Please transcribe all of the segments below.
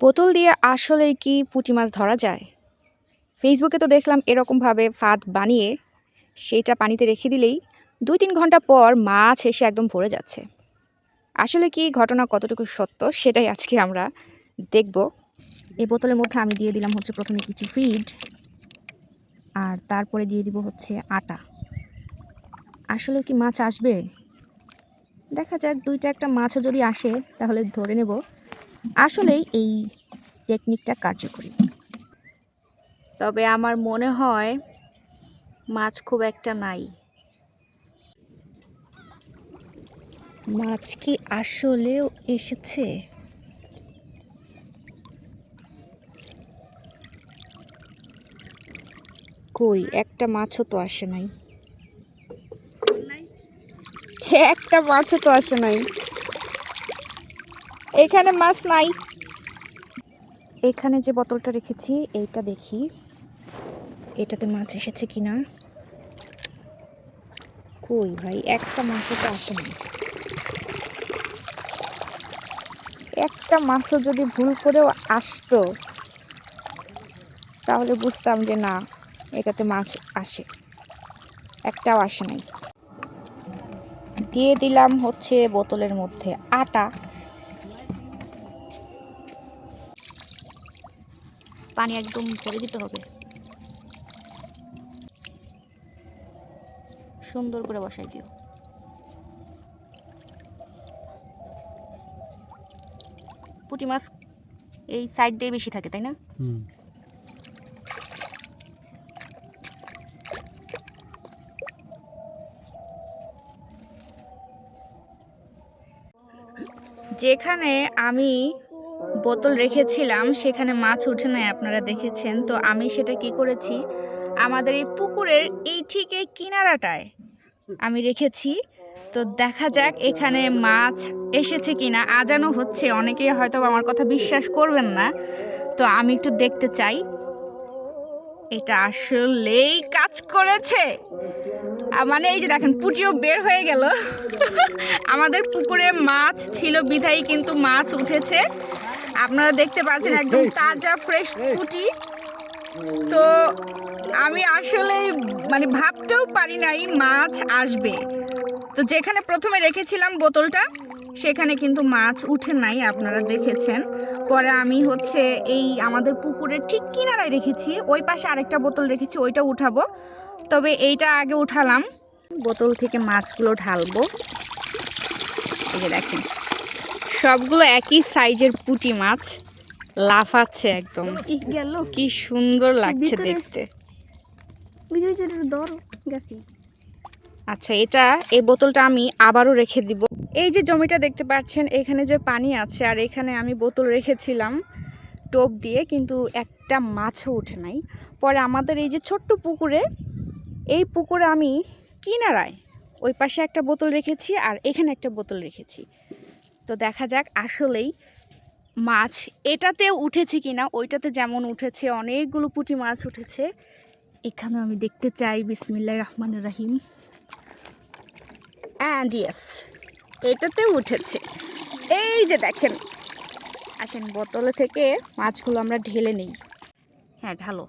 বোতল দিয়ে আসলে কি পুঁটি মাছ ধরা যায়? ফেসবুকে তো দেখলাম এরকমভাবে ফাঁদ বানিয়ে সেটা পানিতে রেখে দিলেই দুই তিন ঘণ্টা পর মাছ এসে একদম ভরে যাচ্ছে। আসলে কি ঘটনা কতটুকু সত্য সেটাই আজকে আমরা দেখব। এই বোতলের মধ্যে আমি দিয়ে দিলাম হচ্ছে প্রথমে কিছু ফিড আর তারপরে দিয়ে দিব হচ্ছে আটা। আসলে কি মাছ আসবে? দেখা যাক, দুইটা একটা মাছও যদি আসে তাহলে ধরে নেব। আসলেই এই টেকনিকটা কার্যকরী। তবে আমার মনে হয় মাছ খুব একটা নাই। মাছ কি আসলেও এসেছে? কই একটা মাছও তো আসে নাই। একটা মাছও তো আসে নাই। এখানে মাছ নাই। এখানে যে বোতলটা রেখেছি এইটা দেখি। এটাতে মাছ এসেছে কিনা? কই ভাই একটা মাছও তো আসে নাই একটা মাছও যদি ভুল করেও আসতো তাহলে বুঝতাম যে না এটাতে মাছ আসে। একটাও আসে নাই। দিয়ে দিলাম হচ্ছে বোতলের মধ্যে আটা। পানি একদম ভরে দিতে হবে। সুন্দর করে বসাই দিও। পুঁটি মাছ এই সাইড দিয়ে বেশি থাকে তাই না? যেখানে আমি বোতল রেখেছিলাম, সেখানে মাছ উঠে নাই, আপনারা দেখেছেন। তো আমি সেটা কি করেছি? আমাদের এই পুকুরের এই ঠিক এই কিনারাটায় আমি রেখেছি। তো দেখা যাক এখানে মাছ এসেছে কিনা। আজানো হচ্ছে অনেকেই হয়তো আমার কথা বিশ্বাস করবেন না। তো আমি একটু দেখতে চাই। এটা আসলেই কাজ করেছে। মানে এই যে দেখেন, পুটিও বের হয়ে গেল। আমাদের পুকুরে মাছ ছিল বিধাই কিন্তু মাছ উঠেছে। আপনারা দেখতে পাচ্ছেন একদম তাজা ফ্রেশ পুটি। তো আমি আসলে মানে ভাবতেও পারি নাই মাছ আসবে। তো যেখানে প্রথমে রেখেছিলাম বোতলটা সেখানে কিন্তু মাছ উঠে নাই আপনারা দেখেছেন। পরে আমি হচ্ছে এই আমাদের পুকুরের ঠিক কিনারায় রেখেছি ওই পাশে আরেকটা বোতল রেখেছি ওইটা উঠাবো। তবে এইটা আগে উঠালাম। বোতল থেকে মাছগুলো ঢালবো। এই যে দেখেন। সবগুলো একই সাইজের পুঁটি মাছ। লাফাচ্ছে একদম। গেল। কি সুন্দর লাগছে দেখতে। আচ্ছা এটা এই বোতলটা আমি আবারও রেখে দিব। এই যে জমিটা দেখতে পাচ্ছেন এখানে যে পানি আছে আর এখানে আমি বোতল রেখেছিলাম টোপ দিয়ে কিন্তু একটা মাছও ওঠে নাই। পরে আমাদের এই যে ছোট্ট পুকুরে এই পুকুরে আমি কিনারায় ওই পাশে একটা বোতল রেখেছি আর এখানে একটা বোতল রেখেছি। তো দেখা যাক আসলেই মাছ এটাতেও উঠেছে কিনা, ওইটাতে যেমন উঠেছে, অনেকগুলো পুঁটি মাছ উঠেছে। এখানে আমি দেখতে চাই, বিসমিল্লাহ রহমান রাহিম। অ্যান্ড ইয়েস এটাতে উঠেছে। এই যে দেখেন, আসেন বোতলে থেকে মাছগুলো আমরা ঢেলে নিই। হ্যাঁ ঢালো।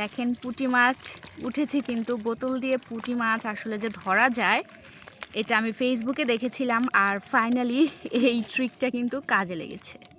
দেখেন পুঁটি মাছ উঠেছে কিন্তু বোতল দিয়ে পুঁটি মাছ আসলে যে ধরা যায় এটা আমি ফেসবুকে দেখেছিলাম আর ফাইনালি এই ট্রিকটা কিন্তু কাজে লেগেছে।